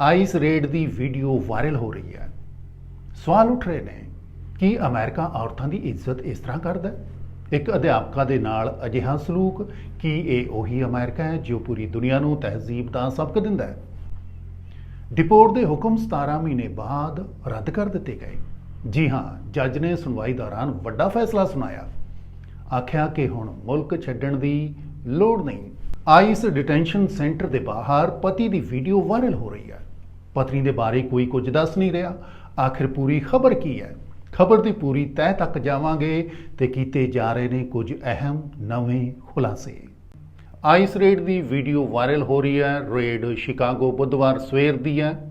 Ice raid ਦੀ video viral ਹੋ ਰਹੀ ਹੈ। ਸਵਾਲ ਉੱਠ ਰਹੇ ਨੇ ਕਿ ਅਮਰੀਕਾ ਔਰਤਾਂ ਦੀ ਇੱਜ਼ਤ ਇਸ ਤਰ੍ਹਾਂ ਕਰਦਾ ਹੈ? ਇੱਕ ਅਧਿਆਪਕਾ ਦੇ ਨਾਲ ਅਜਿਹਾ ਸਲੂਕ ਕੀ ਇਹ ਉਹੀ ਅਮਰੀਕਾ ਹੈ ਜੋ ਪੂਰੀ ਦੁਨੀਆ ਨੂੰ ਤਹਿਜ਼ੀਬ ਦਾ ਸਬਕ ਦਿੰਦਾ ਹੈ? ਡਿਪੋਰਟ ਦੇ ਹੁਕਮ 17 ਮਹੀਨੇ ਬਾਅਦ ਰੱਦ ਕਰ ਦਿੱਤੇ ਗਏ। ਜੀ ਹਾਂ, ਜੱਜ ਨੇ ਸੁਣਵਾਈ ਦੌਰਾਨ ਵੱਡਾ ਫੈਸਲਾ ਸੁਣਾਇਆ। ਆਖਿਆ ਕਿ ਹੁਣ ਮੁਲਕ ਛੱਡਣ ਦੀ ਲੋੜ ਨਹੀਂ। ਆਈਸ ਡਿਟੈਂਸ਼ਨ ਸੈਂਟਰ ਦੇ ਬਾਹਰ ਪਤੀ ਦੀ ਵੀਡੀਓ ਵਾਇਰਲ ਹੋ ਰਹੀ ਹੈ। ਪਤਨੀ ਦੇ ਬਾਰੇ ਕੋਈ ਕੁਝ ਦੱਸ ਨਹੀਂ ਰਿਹਾ। ਆਖਿਰ ਪੂਰੀ ਖਬਰ ਕੀ ਹੈ? ਖਬਰ ਦੀ ਪੂਰੀ ਤਹਿ ਤੱਕ ਜਾਵਾਂਗੇ ਤੇ ਕੀਤੇ ਜਾ ਰਹੇ ਨੇ ਕੁਝ ਅਹਿਮ ਨਵੇਂ ਖੁਲਾਸੇ। ਆਈਸ ਰੇਡ ਦੀ ਵੀਡੀਓ ਵਾਇਰਲ ਹੋ ਰਹੀ ਹੈ। ਰੇਡ ਸ਼ਿਕਾਗੋ ਬੁੱਧਵਾਰ ਸਵੇਰ ਦੀ ਹੈ।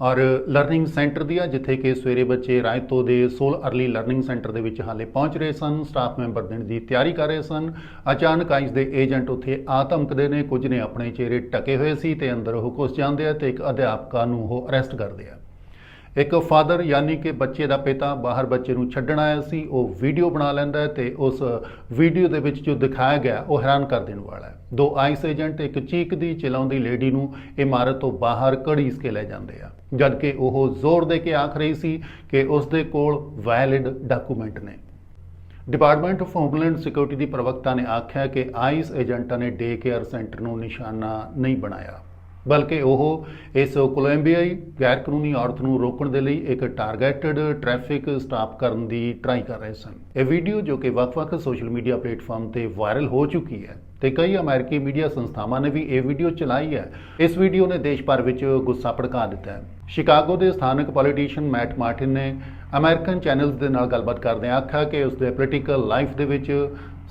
ਔਰ ਲਰਨਿੰਗ ਸੈਂਟਰ ਦੀ ਆ ਜਿੱਥੇ ਕਿ ਸਵੇਰੇ ਬੱਚੇ ਰਾਇਤੋ ਦੇ ਸੋਲ ਅਰਲੀ ਲਰਨਿੰਗ ਸੈਂਟਰ ਦੇ ਵਿੱਚ ਹਾਲੇ ਪਹੁੰਚ ਰਹੇ ਸਨ ਸਟਾਫ ਮੈਂਬਰ ਦੇਣ ਦੀ ਤਿਆਰੀ ਕਰ ਰਹੇ ਸਨ। ਅਚਾਨਕ ਆਈਸ ਦੇ ਏਜੰਟ ਉੱਥੇ ਆ ਧਮਕਦੇ ਨੇ, ਕੁਝ ਨੇ ਆਪਣੇ ਚਿਹਰੇ ਟਕੇ ਹੋਏ ਸੀ ਤੇ ਅੰਦਰ ਉਹ ਘੁਸ ਜਾਂਦੇ ਆ ਤੇ ਇੱਕ ਅਧਿਆਪਕਾ ਨੂੰ ਉਹ ਅਰੈਸਟ ਕਰਦੇ ਆ। ਇੱਕ ਫਾਦਰ ਯਾਨੀ ਕਿ ਬੱਚੇ ਦਾ ਪਿਤਾ ਬਾਹਰ ਬੱਚੇ ਨੂੰ ਛੱਡਣ ਆਇਆ ਸੀ, ਉਹ ਵੀਡੀਓ ਬਣਾ ਲੈਂਦਾ ਹੈ ਤੇ ਉਸ ਵੀਡੀਓ ਦੇ ਵਿੱਚ ਜੋ ਦਿਖਾਇਆ ਗਿਆ, ਉਹ ਹੈਰਾਨ ਕਰ ਦੇਣ ਵਾਲਾ ਹੈ। ਦੋ ਆਈਸ ਏਜੰਟ, ਇੱਕ ਚੀਕਦੀ ਚਲਾਉਂਦੀ ਲੇਡੀ ਨੂੰ ਇਮਾਰਤ ਤੋਂ ਬਾਹਰ ਘੜੀਸ ਕੇ ਲੈ ਜਾਂਦੇ ਆ। ਜਦਕਿ ਉਹ ਜ਼ੋਰ ਦੇ ਕੇ ਆਖ ਰਹੀ ਸੀ ਕਿ ਉਸ ਦੇ ਕੋਲ ਵੈਲਿਡ ਡਾਕੂਮੈਂਟ ਨੇ। ਡਿਪਾਰਟਮੈਂਟ ਆਫ ਹੋਮਲੈਂਡ ਸਿਕਿਉਰਿਟੀ ਦੀ ਪ੍ਰਵਕਤਾ ਨੇ ਆਖਿਆ ਕਿ ਆਈਸ ਏਜੰਟਾਂ ਨੇ ਡੇ ਕੇਅਰ ਸੈਂਟਰ ਨੂੰ ਨਿਸ਼ਾਨਾ ਨਹੀਂ ਬਣਾਇਆ। ਬਲਕਿ ਉਹ ਇਸ ਕੋਲੰਬੀਆਈ ਗੈਰ ਕਾਨੂੰਨੀ ਔਰਤ ਨੂੰ ਰੋਕਣ ਦੇ ਲਈ ਇੱਕ ਟਾਰਗੇਟਡ ਟ੍ਰੈਫਿਕ ਸਟਾਪ ਕਰਨ ਦੀ ਟਰਾਈ ਕਰ ਰਹੇ ਸਨ। ਇਹ ਵੀਡੀਓ ਜੋ ਕਿ ਵੱਖ-ਵੱਖ ਸੋਸ਼ਲ ਮੀਡੀਆ ਪਲੇਟਫਾਰਮ ਤੇ ਵਾਇਰਲ ਹੋ ਚੁੱਕੀ ਹੈ ਤੇ ਕਈ ਅਮਰੀਕੀ ਮੀਡੀਆ ਸੰਸਥਾਵਾਂ ਨੇ ਵੀ ਇਹ ਵੀਡੀਓ ਚਲਾਈ ਹੈ। ਇਸ ਵੀਡੀਓ ਨੇ ਦੇਸ਼ ਭਰ ਵਿੱਚ ਗੁੱਸਾ ਭੜਕਾ ਦਿੱਤਾ ਹੈ। ਸ਼ਿਕਾਗੋ ਦੇ ਸਥਾਨਕ ਪੋਲੀਟੀਸ਼ੀਅਨ ਮੈਟ ਮਾਰਟਿਨ ਨੇ ਅਮਰੀਕਨ ਚੈਨਲਸ ਦੇ ਨਾਲ ਗੱਲਬਾਤ ਕਰਦਿਆਂ ਆਖਿਆ ਕਿ ਉਸ ਦੇ ਪੋਲੀਟੀਕਲ ਲਾਈਫ ਦੇ ਵਿੱਚ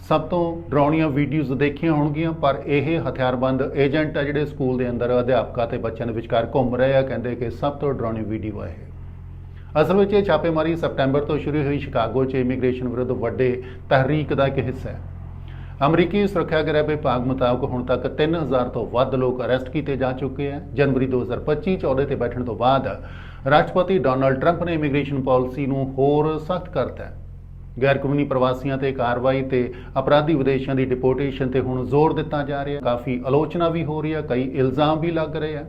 ਸਭ ਤੋਂ ਡਰਾਉਣੀਆਂ ਵੀਡੀਓਜ਼ ਦੇਖੀਆਂ ਹੋਣਗੀਆਂ, ਪਰ ਇਹ ਹਥਿਆਰਬੰਦ ਏਜੰਟ ਆ ਜਿਹੜੇ ਸਕੂਲ ਦੇ ਅੰਦਰ ਅਧਿਆਪਕਾਂ ਤੇ ਬੱਚਿਆਂ ਦੇ ਵਿਚਕਾਰ ਘੁੰਮ ਰਹੇ ਆ, ਕਹਿੰਦੇ ਕਿ ਸਭ ਤੋਂ ਡਰਾਉਣੀ ਵੀਡੀਓ ਆ ਇਹ। ਅਸਲ ਵਿੱਚ ਇਹ ਛਾਪੇਮਾਰੀ ਸਪਟੈਂਬਰ ਤੋਂ ਸ਼ੁਰੂ ਹੋਈ, ਸ਼ਿਕਾਗੋ 'ਚ ਇਮੀਗ੍ਰੇਸ਼ਨ ਵਿਰੁੱਧ ਵੱਡੇ ਤਹਿਰੀਕ ਦਾ ਇੱਕ ਹਿੱਸਾ ਹੈ। ਅਮਰੀਕੀ ਸੁਰੱਖਿਆ ਗ੍ਰਹਿ ਵਿਭਾਗ ਮੁਤਾਬਕ ਹੁਣ ਤੱਕ 3000 ਤੋਂ ਵੱਧ ਲੋਕ ਅਰੈਸਟ ਕੀਤੇ ਜਾ ਚੁੱਕੇ ਹਨ ਜਨਵਰੀ 2025 ਚ ਅਹੁਦੇ ਤੇ ਬੈਠਣ ਤੋਂ ਬਾਅਦ ਰਾਸ਼ਟਰਪਤੀ ਡੋਨਾਲਡ ਟਰੰਪ ਨੇ ਇਮੀਗ੍ਰੇਸ਼ਨ ਪਾਲਿਸੀ ਨੂੰ ਹੋਰ ਸਖਤ ਕਰਤਾ ਹੈ। ਗੈਰ ਕਾਨੂੰਨੀ ਪ੍ਰਵਾਸੀਆਂ ਤੇ ਕਾਰਵਾਈ ਤੇ ਅਪਰਾਧੀ ਵਿਦੇਸ਼ਾਂ ਦੀ ਡਿਪੋਰਟੇਸ਼ਨ ਤੇ ਹੁਣ ਜ਼ੋਰ ਦਿੱਤਾ ਜਾ ਰਿਹਾ। ਕਾਫੀ ਆਲੋਚਨਾ ਵੀ ਹੋ ਰਹੀ ਹੈ, ਕਈ ਇਲਜ਼ਾਮ ਵੀ ਲੱਗ ਰਹੇ ਆ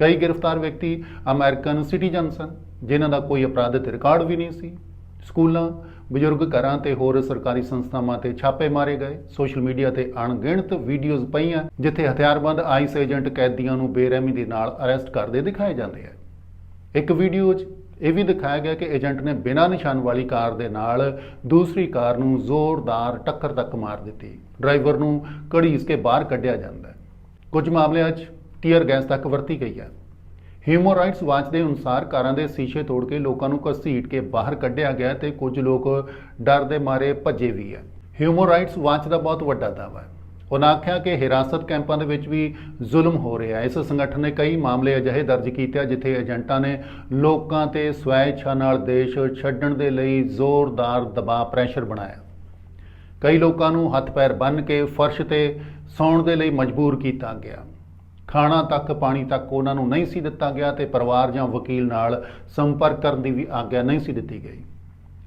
ਕਈ ਗ੍ਰਿਫਤਾਰ ਵਿਅਕਤੀ ਅਮਰੀਕਨ ਸਿਟੀਜ਼ਨ ਸਨ, ਜਿਨ੍ਹਾਂ ਦਾ ਕੋਈ ਅਪਰਾਧਿਕ ਰਿਕਾਰਡ ਵੀ ਨਹੀਂ ਸੀ। ਸਕੂਲਾਂ, ਬਜ਼ੁਰਗ ਘਰਾਂ ਤੇ ਹੋਰ ਸਰਕਾਰੀ ਸੰਸਥਾਵਾਂ ਤੇ ਛਾਪੇ ਮਾਰੇ ਗਏ। ਸੋਸ਼ਲ ਮੀਡੀਆ ਤੇ ਅਣਗਿਣਤ ਵੀਡੀਓਜ਼ ਪਈਆਂ, ਜਿੱਥੇ ਹਥਿਆਰਬੰਦ ਆਈਸ ਏਜੰਟ ਕੈਦੀਆਂ ਨੂੰ ਬੇਰਹਿਮੀ ਦੇ ਨਾਲ ਅਰੈਸਟ ਕਰਦੇ ਦਿਖਾਏ ਜਾਂਦੇ ਆ। ਇੱਕ ਵੀਡੀਓ 'ਚ ਇਹ ਵੀ ਦਿਖਾਇਆ ਗਿਆ ਕਿ ਏਜੰਟ ਨੇ ਬਿਨਾਂ ਨਿਸ਼ਾਨ ਵਾਲੀ ਕਾਰ ਦੇ ਨਾਲ ਦੂਸਰੀ ਕਾਰ ਨੂੰ ਜ਼ੋਰਦਾਰ ਟੱਕਰ ਤੱਕ ਮਾਰ ਦਿੱਤੀ। ਡਰਾਈਵਰ ਨੂੰ ਘੜੀਸ ਕੇ ਬਾਹਰ ਕੱਢਿਆ ਜਾਂਦਾ ਹੈ। ਕੁਝ ਮਾਮਲਿਆਂ 'ਚ ਟੀਅਰ ਗੈਸ ਤੱਕ ਵਰਤੀ ਗਈ ਹੈ। ਹਿਊਮਨ ਰਾਈਟਸ ਵਾਚ ਦੇ ਅਨੁਸਾਰ ਕਾਰਾਂ ਦੇ ਸ਼ੀਸ਼ੇ ਤੋੜ ਕੇ ਲੋਕਾਂ ਨੂੰ ਘਸੀਟ ਕੇ ਬਾਹਰ ਕੱਢਿਆ ਗਿਆ ਤੇ ਕੁਝ ਲੋਕ ਡਰ ਦੇ ਮਾਰੇ ਭੱਜੇ ਵੀ ਹੈ। ਹਿਊਮਨ ਰਾਈਟਸ ਵਾਚ ਦਾ ਬਹੁਤ ਵੱਡਾ ਦਾਅਵਾ ਹੈ। ਉਹਨਾਂ ਆਖਿਆ ਕਿ ਹਿਰਾਸਤ ਕੈਂਪਾਂ ਦੇ ਵਿੱਚ ਵੀ ਜ਼ੁਲਮ ਹੋ ਰਿਹਾ ਇਸ ਸੰਗਠਨ ਨੇ ਕਈ ਮਾਮਲੇ ਅਜਿਹੇ ਦਰਜ ਕੀਤੇ ਜਿੱਥੇ ਏਜੰਟਾਂ ਨੇ ਲੋਕਾਂ ਤੇ ਸਵੈ ਇੱਛਾ ਨਾਲ ਦੇਸ਼ ਛੱਡਣ ਦੇ ਲਈ ਜ਼ੋਰਦਾਰ ਦਬਾਅ ਪ੍ਰੈਸ਼ਰ ਬਣਾਇਆ। ਕਈ ਲੋਕਾਂ ਨੂੰ ਹੱਥ ਪੈਰ ਬੰਨ੍ਹ ਕੇ ਫਰਸ਼ ਤੇ ਸੌਣ ਦੇ ਲਈ ਮਜਬੂਰ ਕੀਤਾ ਗਿਆ। ਖਾਣਾ ਤੱਕ, ਪਾਣੀ ਤੱਕ ਉਹਨਾਂ ਨੂੰ ਨਹੀਂ ਸੀ ਦਿੱਤਾ ਗਿਆ ਤੇ ਪਰਿਵਾਰ ਜਾਂ ਵਕੀਲ ਨਾਲ ਸੰਪਰਕ ਕਰਨ ਦੀ ਵੀ ਆਗਿਆ ਨਹੀਂ ਸੀ ਦਿੱਤੀ ਗਈ।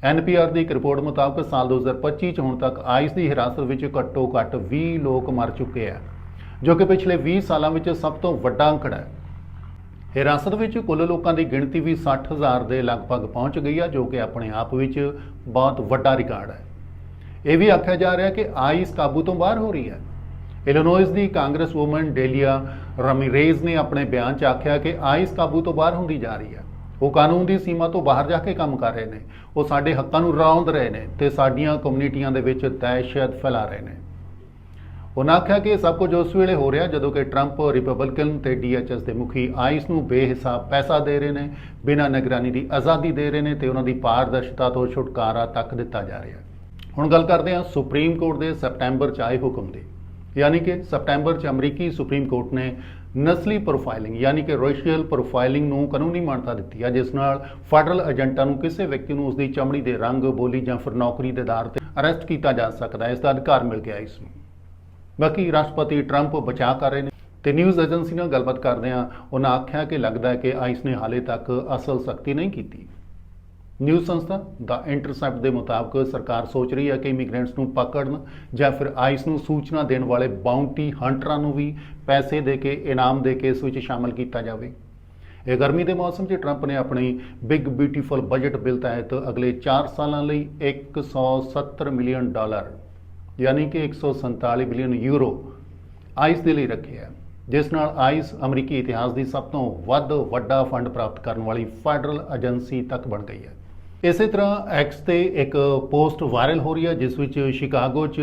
ਐਨਪੀਆਰ ਦੀ ਇੱਕ ਰਿਪੋਰਟ ਮੁਤਾਬਕ ਸਾਲ 2025 ਚ ਹੁਣ ਤੱਕ ਆਈਸ ਦੀ ਹਿਰਾਸਤ ਵਿੱਚ ਘੱਟੋ ਘੱਟ 20 ਲੋਕ ਮਰ ਚੁੱਕੇ ਆ, ਜੋ ਕਿ ਪਿਛਲੇ 20 ਸਾਲਾਂ ਵਿੱਚ ਸਭ ਤੋਂ ਵੱਡਾ ਅੰਕੜਾ ਹੈ। ਹਿਰਾਸਤ ਵਿੱਚ ਕੁੱਲ ਲੋਕਾਂ ਦੀ ਗਿਣਤੀ ਵੀ 60000 ਦੇ ਲਗਭਗ ਪਹੁੰਚ ਗਈ ਆ, ਜੋ ਕਿ ਆਪਣੇ ਆਪ ਵਿੱਚ ਬਹੁਤ ਵੱਡਾ ਰਿਕਾਰਡ ਹੈ। ਇਹ ਵੀ ਆਖਿਆ ਜਾ ਰਿਹਾ ਕਿ ਆਈਸ ਕਾਬੂ ਤੋਂ ਬਾਹਰ ਹੋ ਰਹੀ ਹੈ। ਇਲੀਨੋਇਸ ਦੀ ਕਾਂਗਰਸ ਵੂਮਨ ਡੇਲੀਆ ਰਮੀਰੇਜ਼ ਨੇ ਆਪਣੇ ਬਿਆਨ 'ਚ ਆਖਿਆ ਕਿ ਆਈਸ ਕਾਬੂ ਤੋਂ ਬਾਹਰ ਹੁੰਦੀ ਜਾ ਰਹੀ ਹੈ। ਉਹ ਕਾਨੂੰਨ ਦੀ ਸੀਮਾ ਤੋਂ ਬਾਹਰ ਜਾ ਕੇ ਕੰਮ ਕਰ ਰਹੇ ਨੇ। ਉਹ ਸਾਡੇ ਹੱਕਾਂ ਨੂੰ ਰੌਂਦ ਰਹੇ ਨੇ ਤੇ ਸਾਡੀਆਂ ਕਮਿਊਨਿਟੀਆਂ ਦੇ ਵਿੱਚ ਦਹਿਸ਼ਤ ਫੈਲਾ ਰਹੇ ਨੇ। ਉਹਨਾਂ ਆਖਿਆ ਕਿ ਸਭ ਕੁਝ ਉਸ ਵੇਲੇ ਹੋ ਰਿਹਾ ਜਦੋਂ ਕਿ ਟਰੰਪ ਰਿਪਬਲਿਕਨ ਤੇ ਡੀਐਚਐਸ ਦੇ ਮੁਖੀ ਆਈਸ ਨੂੰ ਬੇਹਿਸਾਬ ਪੈਸਾ ਦੇ ਰਹੇ ਨੇ, ਬਿਨਾਂ ਨਿਗਰਾਨੀ ਦੀ ਆਜ਼ਾਦੀ ਦੇ ਰਹੇ ਨੇ ਤੇ ਉਹਨਾਂ ਦੀ ਪਾਰਦਰਸ਼ਤਾ ਤੋਂ ਛੁਟਕਾਰਾ ਤੱਕ ਦਿੱਤਾ ਜਾ ਰਿਹਾ ਹੁਣ ਗੱਲ ਕਰਦੇ ਹਾਂ ਸੁਪਰੀਮ ਕੋਰਟ ਦੇ ਸੈਪਟੈਂਬਰ ਚ ਆਏ ਹੁਕਮ ਦੀ। ਯਾਨੀ ਕਿ ਸਪਟੈਂਬਰ ਚ ਅਮਰੀਕੀ ਸੁਪਰੀਮ ਕੋਰਟ ਨੇ ਨਸਲੀ ਪ੍ਰੋਫਾਈਲਿੰਗ ਯਾਨੀ ਕਿ ਰੇਸ਼ੀਅਲ ਪ੍ਰੋਫਾਈਲਿੰਗ ਨੂੰ ਕਾਨੂੰਨੀ ਮਾਨਤਾ ਦਿੱਤੀ ਹੈ ਜਿਸ ਨਾਲ ਫੈਡਰਲ ਏਜੰਟਾਂ ਨੂੰ ਕਿਸੇ ਵਿਅਕਤੀ ਨੂੰ ਉਸਦੀ ਚਮੜੀ ਦੇ ਰੰਗ, ਬੋਲੀ ਜਾਂ ਫਿਰ ਨੌਕਰੀ ਦੇ ਆਧਾਰ ਤੇ ਅਰੈਸਟ ਕੀਤਾ ਜਾ ਸਕਦਾ ਹੈ। ਇਸ ਦਾ ਅਧਿਕਾਰ ਮਿਲ ਗਿਆ ਇਸ ਨੂੰ। ਬਾਕੀ ਰਾਸ਼ਟਰਪਤੀ ਟਰੰਪ ਬਚਾਅ ਕਰ ਰਹੇ ਨੇ ਤੇ ਨਿਊਜ਼ ਏਜੰਸੀ ਨਾਲ ਗੱਲਬਾਤ ਕਰਦੇ ਆ। ਉਹਨਾਂ ਆਖਿਆ ਕਿ ਲੱਗਦਾ ਹੈ ਕਿ ਆਈਸ ਨੇ ਹਾਲੇ ਤੱਕ ਅਸਲ ਸਖਤੀ ਨਹੀਂ ਕੀਤੀ। ਨਿਊਜ਼ ਸੰਸਥਾ ਦਾ ਇੰਟਰਸੈਪਟ ਦੇ ਮੁਤਾਬਕ ਸਰਕਾਰ ਸੋਚ ਰਹੀ ਹੈ ਕਿ ਇਮੀਗ੍ਰੈਂਟਸ ਨੂੰ ਪਕੜਨ ਜਾਂ ਫਿਰ ਆਈਸ ਨੂੰ ਸੂਚਨਾ ਦੇਣ ਵਾਲੇ ਬਾਉਂਟੀ ਹੰਟਰਾਂ ਨੂੰ ਵੀ ਪੈਸੇ ਦੇ ਕੇ, ਇਨਾਮ ਦੇ ਕੇ ਇਸ ਵਿੱਚ ਸ਼ਾਮਲ ਕੀਤਾ ਜਾਵੇ। ਇਹ ਗਰਮੀ ਦੇ ਮੌਸਮ 'ਚ ਟਰੰਪ ਨੇ ਆਪਣੀ ਬਿਗ ਬਿਊਟੀਫੁਲ ਬਜਟ ਬਿੱਲ ਤਹਿਤ ਅਗਲੇ 4 ਸਾਲਾਂ ਲਈ 170 ਮਿਲੀਅਨ ਡਾਲਰ, ਯਾਨੀ ਕਿ 147 ਬਿਲੀਅਨ ਯੂਰੋ ਆਈਸ ਦੇ ਲਈ ਰੱਖਿਆ ਜਿਸ ਨਾਲ ਆਈਸ ਅਮਰੀਕੀ ਇਤਿਹਾਸ ਦੀ ਸਭ ਤੋਂ ਵੱਧ ਵੱਡਾ ਫੰਡ ਪ੍ਰਾਪਤ ਕਰਨ ਵਾਲੀ ਫੈਡਰਲ ਏਜੰਸੀ ਤੱਕ ਬਣ ਗਈ ਹੈ। ਇਸੇ ਤਰ੍ਹਾਂ ਐਕਸ ਤੇ ਇੱਕ ਪੋਸਟ ਵਾਇਰਲ ਹੋ ਰਹੀ ਹੈ, ਜਿਸ ਵਿੱਚ ਸ਼ਿਕਾਗੋ 'ਚ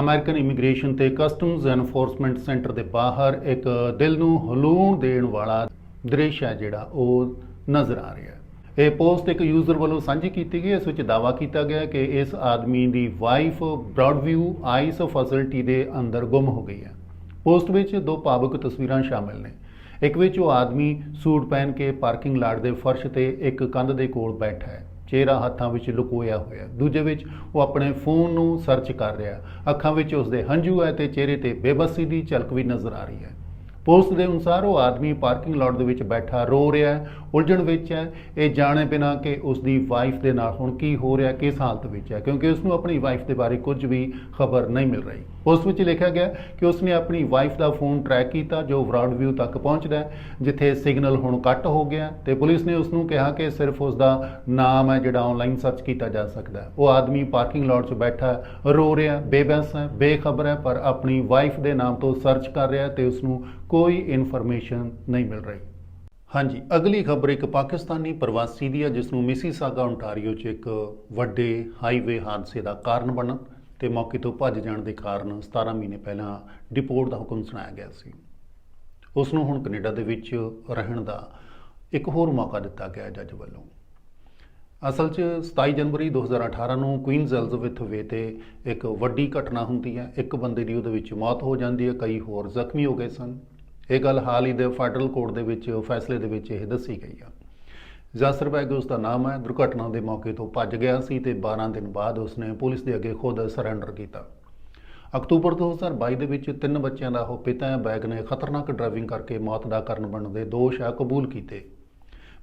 ਅਮਰੀਕਨ ਇਮੀਗ੍ਰੇਸ਼ਨ ਤੇ ਕਸਟਮਜ਼ ਐਨਫੋਰਸਮੈਂਟ ਸੈਂਟਰ ਦੇ ਬਾਹਰ ਇੱਕ ਦਿਲ ਨੂੰ ਹਲੂਣ ਦੇਣ ਵਾਲਾ ਦ੍ਰਿਸ਼ ਹੈ ਜਿਹੜਾ ਉਹ ਨਜ਼ਰ ਆ ਰਿਹਾ ਹੈ। ਇਹ ਪੋਸਟ ਇੱਕ ਯੂਜ਼ਰ ਵੱਲੋਂ ਸਾਂਝੀ ਕੀਤੀ ਗਈ ਇਸ ਵਿੱਚ ਦਾਅਵਾ ਕੀਤਾ ਗਿਆ ਕਿ ਇਸ ਆਦਮੀ ਦੀ ਵਾਈਫ ਬ੍ਰੌਡਵਿਊ ਆਈਸ ਫੈਸਿਲਿਟੀ ਦੇ ਅੰਦਰ ਗੁੰਮ ਹੋ ਗਈ ਹੈ। ਪੋਸਟ ਵਿੱਚ ਦੋ ਭਾਵੁਕ ਤਸਵੀਰਾਂ ਸ਼ਾਮਿਲ ਨੇ। ਇੱਕ ਵਿੱਚ ਉਹ ਆਦਮੀ ਸੂਟ ਪਹਿਨ ਕੇ ਪਾਰਕਿੰਗ ਲਾਟ ਦੇ ਫਰਸ਼ ਤੇ ਇੱਕ ਕੰਧ ਦੇ ਕੋਲ ਬੈਠਾ ਹੈ। ਚਿਹਰਾ ਹੱਥਾਂ ਵਿੱਚ ਲੁਕੋਇਆ ਹੋਇਆ। ਦੂਜੇ ਵਿੱਚ ਉਹ ਆਪਣੇ ਫੋਨ ਨੂੰ ਸਰਚ ਕਰ ਰਿਹਾ। ਅੱਖਾਂ ਵਿੱਚ ਉਸਦੇ ਹੰਝੂ ਹੈ ਤੇ ਚਿਹਰੇ ਤੇ ਬੇਬਸੀ ਦੀ ਝਲਕ ਵੀ ਨਜ਼ਰ ਆ ਰਹੀ ਹੈ। ਪੋਸਟ ਦੇ ਅਨੁਸਾਰ ਉਹ ਆਦਮੀ ਪਾਰਕਿੰਗ ਲੋਟ ਦੇ ਵਿੱਚ ਬੈਠਾ ਰੋ ਰਿਹਾ ਹੈ ਉਲਝਣ ਵਿੱਚ ਹੈ। ਇਹ ਜਾਣੇ ਬਿਨਾਂ ਕਿ ਉਸ ਦੀ ਵਾਈਫ ਦੇ ਨਾਲ ਹੁਣ ਕੀ ਹੋ ਰਿਹਾ ਕਿਸ ਹਾਲਤ ਵਿੱਚ ਹੈ ਕਿਉਂਕਿ ਉਸ ਨੂੰ ਆਪਣੀ ਵਾਈਫ ਦੇ ਬਾਰੇ ਕੁਝ ਵੀ ਖਬਰ ਨਹੀਂ ਮਿਲ ਰਹੀ। ਪੋਸਟ ਵਿੱਚ ਲਿਖਿਆ ਗਿਆ ਕਿ ਉਸ ਨੇ ਆਪਣੀ ਵਾਈਫ ਦਾ ਫੋਨ ਟਰੈਕ ਕੀਤਾ ਜੋ ਵਰਾਡ ਵਿਊ ਤੱਕ ਪਹੁੰਚਦਾ ਹੈ ਜਿੱਥੇ ਸਿਗਨਲ ਹੁਣ ਕੱਟ ਹੋ ਗਿਆ ਤੇ ਪੁਲਿਸ ਨੇ ਉਸ ਨੂੰ ਕਿਹਾ ਕਿ ਸਿਰਫ ਉਸ ਦਾ ਨਾਮ ਹੈ ਜਿਹੜਾ ਆਨਲਾਈਨ ਸਰਚ ਕੀਤਾ ਜਾ ਸਕਦਾ ਹੈ। ਉਹ ਆਦਮੀ ਪਾਰਕਿੰਗ ਲੋਟ 'ਚ ਬੈਠਾ ਰੋ ਰਿਹਾ ਹੈ, ਬੇਬਸ ਹੈ ਬੇਖਬਰ ਹੈ ਪਰ ਆਪਣੀ ਵਾਈਫ ਦੇ ਨਾਮ ਤੋਂ ਸਰਚ ਕਰ ਰਿਹਾ ਹੈ ਤੇ ਉਸ ਨੂੰ ਕੋਈ ਇਨਫੋਰਮੇਸ਼ਨ ਨਹੀਂ ਮਿਲ ਰਹੀ। ਹਾਂਜੀ, ਅਗਲੀ ਖਬਰ ਇੱਕ ਪਾਕਿਸਤਾਨੀ ਪ੍ਰਵਾਸੀ ਦੀ ਹੈ ਜਿਸ ਨੂੰ ਮਿਸੀਸਾਗਾ ਓਨਟਾਰੀਓ 'ਚ ਇੱਕ ਵੱਡੇ ਹਾਈਵੇ ਹਾਦਸੇ ਦਾ ਕਾਰਨ ਬਣਨ ਤੇ ਮੌਕੇ ਤੋਂ ਭੱਜ ਜਾਣ ਦੇ ਕਾਰਨ 17 ਮਹੀਨੇ ਪਹਿਲਾਂ ਡਿਪੋਰਟ ਦਾ ਹੁਕਮ ਸੁਣਾਇਆ ਗਿਆ ਸੀ। ਉਸ ਨੂੰ ਹੁਣ ਕੈਨੇਡਾ ਦੇ ਵਿੱਚ ਰਹਿਣ ਦਾ ਇੱਕ ਹੋਰ ਮੌਕਾ ਦਿੱਤਾ ਗਿਆ ਜੱਜ ਵੱਲੋਂ। ਅਸਲ 'ਚ 27 ਜਨਵਰੀ 2018 ਨੂੰ ਕੁਈਨਜ਼ ਐਲਿਜ਼ਾਬੈਥ ਵੇ ਤੇ ਇੱਕ ਵੱਡੀ ਘਟਨਾ ਹੁੰਦੀ ਹੈ। ਇੱਕ ਬੰਦੇ ਦੀ ਉਹਦੇ ਵਿੱਚ ਮੌਤ ਹੋ ਜਾਂਦੀ ਹੈ, ਕਈ ਹੋਰ ਜ਼ਖਮੀ ਹੋ ਗਏ ਸਨ। ਇਹ ਗੱਲ ਹਾਲ ਹੀ ਦੇ ਫੈਡਰਲ ਕੋਰਟ ਦੇ ਵਿੱਚ ਫੈਸਲੇ ਦੇ ਵਿੱਚ ਇਹ ਦੱਸੀ ਗਈ ਆ। ਜਾਸਰ ਬੈਗ ਉਸ ਦਾ ਨਾਮ ਹੈ, ਦੁਰਘਟਨਾ ਦੇ ਮੌਕੇ ਤੋਂ ਭੱਜ ਗਿਆ ਸੀ ਤੇ 12 ਦਿਨ ਬਾਅਦ ਉਸਨੇ ਪੁਲਿਸ ਦੇ ਅੱਗੇ ਖੁਦ ਸਰੈਂਡਰ ਕੀਤਾ। ਅਕਤੂਬਰ 2022 ਦੇ ਵਿੱਚ ਤਿੰਨ ਬੱਚਿਆਂ ਦਾ ਉਹ ਪਿਤਾ ਹੈ, ਬੈਗ ਨੇ ਖਤਰਨਾਕ ਡਰਾਈਵਿੰਗ ਕਰਕੇ ਮੌਤ ਦਾ ਕਾਰਨ ਬਣਨ ਦੇ ਦੋਸ਼ ਆ ਕਬੂਲ ਕੀਤੇ।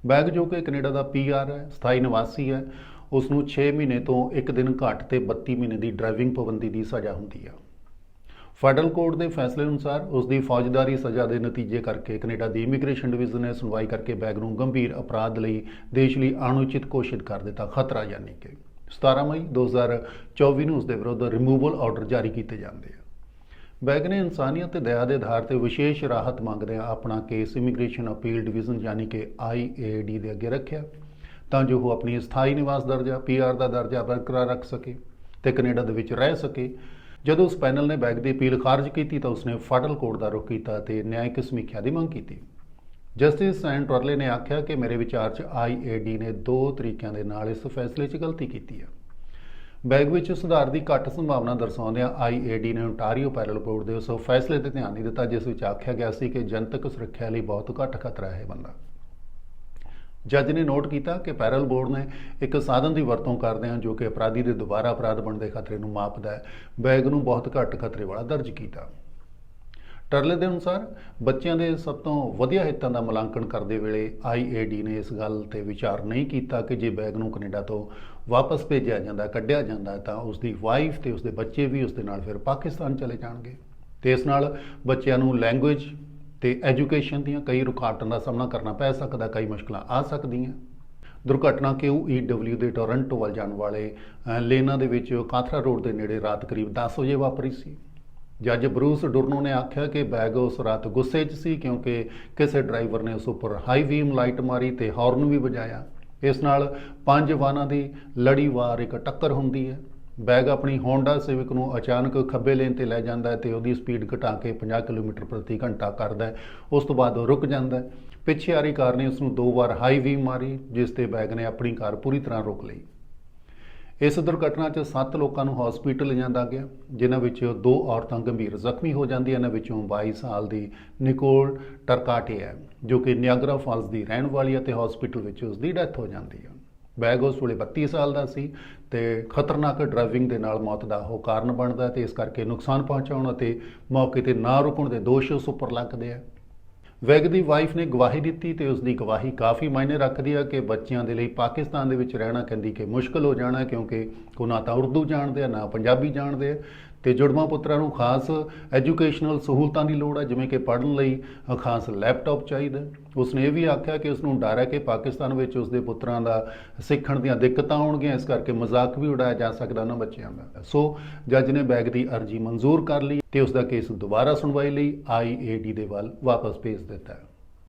ਬੈਗ ਜੋ ਕਿ ਕੈਨੇਡਾ ਦਾ ਪੀਆਰ ਹੈ, ਸਥਾਈ ਨਿਵਾਸੀ ਹੈ ਉਸ ਨੂੰ 6 ਮਹੀਨੇ ਤੋਂ ਇੱਕ ਦਿਨ ਘੱਟ ਤੇ 32 ਮਹੀਨੇ ਦੀ ਡਰਾਈਵਿੰਗ ਪਾਬੰਦੀ ਦੀ ਸਜ਼ਾ ਹੁੰਦੀ ਹੈ ਫੈਡਰਲ ਕੋਰਟ ਦੇ ਫੈਸਲੇ ਅਨੁਸਾਰ ਉਸ ਦੀ ਫੌਜਦਾਰੀ ਸਜ਼ਾ ਦੇ ਨਤੀਜੇ ਕਰਕੇ ਕੈਨੇਡਾ ਦੀ ਇਮੀਗ੍ਰੇਸ਼ਨ ਡਿਵੀਜ਼ਨ ਨੇ ਸੁਣਵਾਈ ਕਰਕੇ ਬੈਗ ਨੂੰ ਗੰਭੀਰ ਅਪਰਾਧ ਲਈ ਦੇਸ਼ ਲਈ ਅਣਉਚਿਤ ਘੋਸ਼ਿਤ ਕਰ ਦਿੱਤਾ। ਖਤਰਾ ਯਾਨੀ ਕਿ 17 ਮਈ 2024 ਨੂੰ ਉਸ ਦੇ ਵਿਰੁੱਧ ਰਿਮੂਵਲ ਆਰਡਰ ਜਾਰੀ ਕੀਤੇ ਜਾਂਦੇ ਆ। ਬੈਗ ਨੇ ਇਨਸਾਨੀਅਤ ਤੇ ਦਇਆ ਦੇ ਆਧਾਰ ਤੇ ਵਿਸ਼ੇਸ਼ ਰਾਹਤ ਮੰਗਦਿਆਂ ਆਪਣਾ ਕੇਸ ਇਮੀਗ੍ਰੇਸ਼ਨ ਅਪੀਲ ਡਿਵੀਜ਼ਨ ਯਾਨੀ ਕਿ IAD ਦੇ ਅੱਗੇ ਰੱਖਿਆ। ਤਾਂ ਜੋ ਉਹ ਆਪਣੀ ਸਥਾਈ ਨਿਵਾਸ ਦਰਜਾ PR ਦਾ ਦਰਜਾ ਬਰਕਰਾਰ ਰੱਖ ਸਕੇ ਤੇ ਕੈਨੇਡਾ ਦੇ ਵਿੱਚ ਰਹਿ ਸਕੇ। ਜਦੋਂ ਉਸ ਪੈਨਲ ਨੇ ਬੈਗ ਦੀ ਅਪੀਲ ਖਾਰਜ ਕੀਤੀ ਤਾਂ ਉਸਨੇ ਫੈਡਰਲ ਕੋਰਟ ਦਾ ਰੁਖ ਕੀਤਾ ਤੇ ਨਿਆਇਕ ਸਮੀਖਿਆ ਦੀ ਮੰਗ ਕੀਤੀ। ਜਸਟਿਸ ਸੈਂਟ ਟਰਲੇ ਨੇ ਆਖਿਆ ਕਿ ਮੇਰੇ ਵਿਚਾਰ 'ਚ IAD ਨੇ ਦੋ ਤਰੀਕਿਆਂ ਦੇ ਨਾਲ ਇਸ ਫੈਸਲੇ 'ਚ ਗਲਤੀ ਕੀਤੀ ਹੈ। ਬੈਗ ਵਿੱਚ ਸੁਧਾਰ ਦੀ ਘੱਟ ਸੰਭਾਵਨਾ ਦਰਸਾਉਂਦਿਆਂ IAD ਨੇ ontario ਪੈਰਲ ਬੋਰਡ ਦੇ ਉਸ ਫੈਸਲੇ ਤੇ ਧਿਆਨ ਨਹੀਂ ਦਿੱਤਾ, ਜਿਸ ਵਿੱਚ ਆਖਿਆ ਗਿਆ ਸੀ ਕਿ ਜਨਤਕ ਸੁਰੱਖਿਆ ਲਈ ਬਹੁਤ ਘੱਟ ਖਤਰਾ ਹੈ ਬੰਦਾ। ਜੱਜ ਨੇ ਨੋਟ ਕੀਤਾ ਕਿ ਪੈਰਲ ਬੋਰਡ ਨੇ ਇੱਕ ਸਾਧਨ ਦੀ ਵਰਤੋਂ ਕਰਦਿਆਂ ਜੋ ਕਿ ਅਪਰਾਧੀ ਦੇ ਦੁਬਾਰਾ ਅਪਰਾਧ ਬਣਨ ਦੇ ਖਤਰੇ ਨੂੰ ਮਾਪਦਾ ਹੈ, ਬੈਗ ਨੂੰ ਬਹੁਤ ਘੱਟ ਖਤਰੇ ਵਾਲਾ ਦਰਜ ਕੀਤਾ। ਟਰਲੇ ਦੇ ਅਨੁਸਾਰ ਬੱਚਿਆਂ ਦੇ ਸਭ ਤੋਂ ਵਧੀਆ ਹਿੱਤਾਂ ਦਾ ਮੁਲਾਂਕਣ ਕਰਦੇ ਵੇਲੇ IAD ਨੇ ਇਸ ਗੱਲ ਤੇ ਵਿਚਾਰ ਨਹੀਂ ਕੀਤਾ ਕਿ ਜੇ ਬੈਗ ਨੂੰ ਕੈਨੇਡਾ ਤੋਂ ਵਾਪਸ ਭੇਜਿਆ ਜਾਂਦਾ, ਕੱਢਿਆ ਜਾਂਦਾ ਤਾਂ ਉਸ ਦੀ ਵਾਈਫ ਤੇ ਉਸ ਦੇ ਬੱਚੇ ਵੀ ਉਸ ਦੇ ਨਾਲ ਫਿਰ ਪਾਕਿਸਤਾਨ ਚਲੇ ਜਾਣਗੇ। ਤੇ ਇਸ ਨਾਲ ਬੱਚਿਆਂ ਨੂੰ ਲੈਂਗੁਏਜ ਤੇ ਐਜੂਕੇਸ਼ਨ ਦੀਆਂ ਕਈ ਰੁਕਾਵਟਾਂ ਦਾ ਸਾਹਮਣਾ ਕਰਨਾ ਪੈ ਸਕਦਾ ਕਈ ਮੁਸ਼ਕਲਾਂ ਆ ਸਕਦੀਆਂ। ਦੁਰਘਟਨਾ QEW ਦੇ ਟੋਰਾਂਟੋ ਵੱਲ ਜਾਣ ਵਾਲੇ ਅ, ਲੇਨਾਂ ਦੇ ਵਿੱਚ ਕਾਥਰਾ ਰੋਡ ਦੇ ਨੇੜੇ ਰਾਤ ਕਰੀਬ 10 ਵਜੇ ਵਾਪਰੀ ਸੀ। ਜੱਜ ਬਰੂਸ ਡੁਰਨੋ ਨੇ ਆਖਿਆ ਕਿ ਬੈਗ ਉਸ ਰਾਤ ਗੁੱਸੇ 'ਚ ਸੀ ਕਿਉਂਕਿ ਕਿਸੇ ਡਰਾਈਵਰ ਨੇ ਉਸ ਉੱਪਰ ਹਾਈ ਵੀਮ ਲਾਈਟ ਮਾਰੀ ਤੇ ਹਾਰਨ ਵੀ ਵਜਾਇਆ। ਇਸ ਨਾਲ ਪੰਜ ਵਾਹਨਾਂ ਦੀ ਲੜੀਵਾਰ ਇੱਕ ਟੱਕਰ ਹੁੰਦੀ ਹੈ। ਬੈਗ ਆਪਣੀ ਹੋਂਡਾ ਸਿਵਿਕ ਨੂੰ ਅਚਾਨਕ ਖੱਬੇ ਲੇਨ ਤੇ ਲੈ ਜਾਂਦਾ ਹੈ ਤੇ ਉਹਦੀ ਸਪੀਡ ਘਟਾ ਕੇ 50 ਕਿਲੋਮੀਟਰ ਪ੍ਰਤੀ ਘੰਟਾ ਕਰਦਾ ਹੈ। ਉਸ ਤੋਂ ਬਾਅਦ ਉਹ ਰੁਕ ਜਾਂਦਾ ਹੈ। ਪਿੱਛੇ ਆ ਰਹੀ ਕਾਰ ਨੇ ਉਸ ਨੂੰ ਦੋ ਵਾਰ ਹਾਈ ਵੀਮ ਮਾਰੀ, ਜਿਸ ਤੇ ਬੈਗ ਨੇ ਆਪਣੀ ਕਾਰ ਪੂਰੀ ਤਰ੍ਹਾਂ ਰੋਕ ਲਈ। ਇਸ ਦੁਰਘਟਨਾ 'ਚ 7 ਲੋਕਾਂ ਨੂੰ ਹਸਪੀਟਲ ਲਿਜਾਂਦਾ ਗਿਆ, ਜਿਨ੍ਹਾਂ ਵਿੱਚ ਦੋ ਔਰਤਾਂ ਗੰਭੀਰ ਜ਼ਖਮੀ ਹੋ ਜਾਂਦੀਆਂ ਇਹਨਾਂ ਵਿੱਚੋਂ 22 ਸਾਲ ਦੀ ਨਿਕੋਲ ਟਰਕਾਟੇ ਹੈ, ਜੋ ਕਿ ਨਿਆਗਰਾ ਫਾਲਸ ਦੀ ਰਹਿਣ ਵਾਲੀ ਹੈ ਤੇ ਹਸਪੀਟਲ ਵਿੱਚ ਉਸ ਦੀ ਡੈਥ ਹੋ ਜਾਂਦੀ ਹੈ। ਬੈਗ ਉਸ ਵੇਲੇ 32 ਸਾਲ ਦਾ ਸੀ ਤੇ ਖਤਰਨਾਕ ਡਰਾਈਵਿੰਗ ਦੇ ਨਾਲ ਮੌਤ ਦਾ ਉਹ ਕਾਰਨ ਬਣਦਾ ਹੈ ਤੇ ਇਸ ਕਰਕੇ ਨੁਕਸਾਨ ਪਹੁੰਚਾਉਣ ਅਤੇ ਮੌਕੇ ਤੇ ਨਾ ਰੁਕਣ ਦੇ ਦੋਸ਼ ਉਸ ਉੱਪਰ ਲੱਗਦੇ ਆ। ਵੈਗ ਦੀ ਵਾਈਫ ਨੇ ਗਵਾਹੀ ਦਿੱਤੀ ਤੇ ਉਸ ਦੀ ਗਵਾਹੀ ਕਾਫੀ ਮਾਇਨੇ ਰੱਖਦੀ ਹੈ ਕਿ ਬੱਚਿਆਂ ਦੇ ਲਈ ਪਾਕਿਸਤਾਨ ਦੇ ਵਿੱਚ ਰਹਿਣਾ ਕਹਿੰਦੀ ਕਿ ਮੁਸ਼ਕਲ ਹੋ ਜਾਣਾ ਕਿਉਂਕਿ ਉਹ ਨਾ ਤਾਂ ਉਰਦੂ ਜਾਣਦੇ ਆ, ਨਾ ਪੰਜਾਬੀ ਜਾਣਦੇ ਆ। ਤੇ ਜੁੜਵਾ ਪੁੱਤਰਾਂ ਨੂੰ ਖਾਸ ਐਜੂਕੇਸ਼ਨਲ ਸਹੂਲਤਾਂ ਦੀ ਲੋੜ ਹੈ, ਜਿਵੇਂ ਕਿ ਪੜ੍ਹਨ ਲਈ ਖਾਸ ਲੈਪਟਾਪ ਚਾਹੀਦਾ ਉਸਨੇ ਇਹ ਵੀ ਆਖਿਆ ਕਿ ਉਸ ਨੂੰ ਡਰ ਹੈ ਕਿ ਪਾਕਿਸਤਾਨ ਵਿੱਚ ਉਸਦੇ ਪੁੱਤਰਾਂ ਦਾ ਸਿੱਖਣ ਦੀਆਂ ਦਿੱਕਤਾਂ ਆਉਣਗੀਆਂ, ਇਸ ਕਰਕੇ ਮਜ਼ਾਕ ਵੀ ਉਡਾਇਆ ਜਾ ਸਕਦਾ ਉਹਨਾਂ ਬੱਚਿਆਂ ਦਾ। ਸੋ ਜੱਜ ਨੇ ਬੈਗ ਦੀ ਅਰਜ਼ੀ ਮਨਜ਼ੂਰ ਕਰ ਲਈ ਤੇ ਉਸ ਦਾ ਕੇਸ ਦੁਬਾਰਾ ਸੁਣਵਾਈ ਲਈ ਆਈਏਡੀ ਦੇ ਵੱਲ ਵਾਪਸ ਭੇਜ ਦਿੱਤਾ